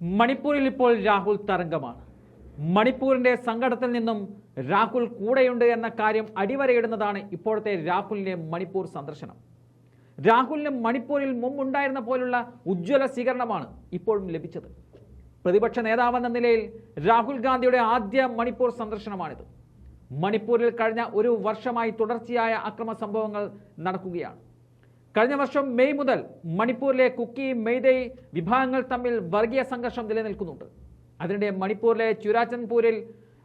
മണിപ്പൂരിൽ ഇപ്പോൾ രാഹുൽ തരംഗമാണ്. മണിപ്പൂരിന്റെ സങ്കടത്തിൽ നിന്നും രാഹുൽ കൂടെയുണ്ട് എന്ന കാര്യം അടിവരയിടുന്നതാണ് ഇപ്പോഴത്തെ രാഹുലിന്റെ മണിപ്പൂർ സന്ദർശനം. രാഹുലിന് മണിപ്പൂരിൽ മുമ്പുണ്ടായിരുന്ന പോലുള്ള ഉജ്ജ്വല സ്വീകരണമാണ് ഇപ്പോഴും ലഭിച്ചത്. പ്രതിപക്ഷ നേതാവെന്ന നിലയിൽ രാഹുൽ ഗാന്ധിയുടെ ആദ്യ മണിപ്പൂർ സന്ദർശനമാണിത്. മണിപ്പൂരിൽ കഴിഞ്ഞ ഒരു വർഷമായി തുടർച്ചയായ അക്രമ സംഭവങ്ങൾ നടക്കുകയാണ്. കഴിഞ്ഞ വർഷം മെയ് മുതൽ മണിപ്പൂരിലെ കുക്കി മെയ്തൈ വിഭാഗങ്ങൾ തമ്മിൽ വർഗീയ സംഘർഷം നിലനിൽക്കുന്നുണ്ട്. അതിനിടെ മണിപ്പൂരിലെ ചുരാചന്ദ്പൂരിൽ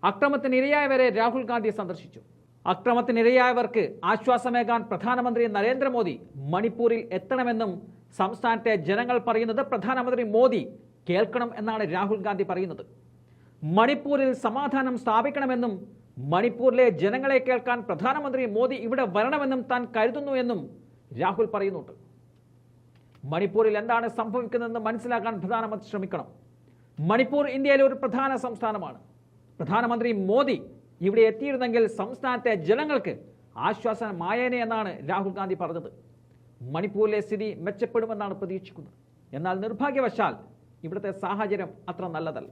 അക്രമത്തിനിരയായവരെ രാഹുൽ ഗാന്ധി സന്ദർശിച്ചു. അക്രമത്തിനിരയായവർക്ക് ആശ്വാസമേകാൻ പ്രധാനമന്ത്രി നരേന്ദ്രമോദി മണിപ്പൂരിൽ എത്തണമെന്നും സംസ്ഥാനത്തെ ജനങ്ങൾ പറയുന്നത് പ്രധാനമന്ത്രി മോദി കേൾക്കണം എന്നാണ് രാഹുൽ ഗാന്ധി പറയുന്നത്. മണിപ്പൂരിൽ സമാധാനം സ്ഥാപിക്കണമെന്നും മണിപ്പൂരിലെ ജനങ്ങളെ കേൾക്കാൻ പ്രധാനമന്ത്രി മോദി ഇവിടെ വരണമെന്നും താൻ കരുതുന്നു എന്നും രാഹുൽ പറയുന്നുണ്ട്. മണിപ്പൂരിൽ എന്താണ് സംഭവിക്കുന്നതെന്ന് മനസ്സിലാക്കാൻ പ്രധാനമന്ത്രി ശ്രമിക്കണം. മണിപ്പൂർ ഇന്ത്യയിലെ ഒരു പ്രധാന സംസ്ഥാനമാണ്. പ്രധാനമന്ത്രി മോദി ഇവിടെ എത്തിയിരുന്നെങ്കിൽ സംസ്ഥാനത്തെ ജനങ്ങൾക്ക് ആശ്വാസമായേനെ എന്നാണ് രാഹുൽ ഗാന്ധി പറഞ്ഞത്. മണിപ്പൂരിലെ സ്ഥിതി മെച്ചപ്പെടുമെന്നാണ് പ്രതീക്ഷിക്കുന്നത്. എന്നാൽ നിർഭാഗ്യവശാൽ ഇവിടുത്തെ സാഹചര്യം അത്ര നല്ലതല്ല.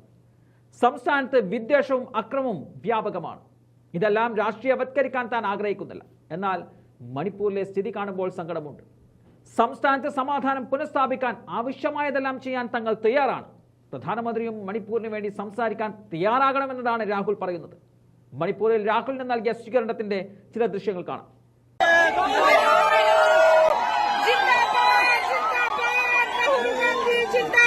സംസ്ഥാനത്ത് വിദ്വേഷവും അക്രമവും വ്യാപകമാണ്. ഇതെല്ലാം രാഷ്ട്രീയവത്കരിക്കാൻ താൻ ആഗ്രഹിക്കുന്നില്ല. എന്നാൽ മണിപ്പൂരിലെ സ്ഥിതി കാണുമ്പോൾ സങ്കടമുണ്ട്. സംസ്ഥാനത്ത് സമാധാനം പുനഃസ്ഥാപിക്കാൻ ആവശ്യമായതെല്ലാം ചെയ്യാൻ തങ്ങൾ തയ്യാറാണ്. പ്രധാനമന്ത്രിയും മണിപ്പൂരിന് വേണ്ടി സംസാരിക്കാൻ തയ്യാറാകണമെന്നതാണ് രാഹുൽ പറയുന്നത്. മണിപ്പൂരിൽ രാഹുലിന് നൽകിയ സ്വീകരണത്തിന്റെ ചില ദൃശ്യങ്ങൾ കാണാം. ചിന്താ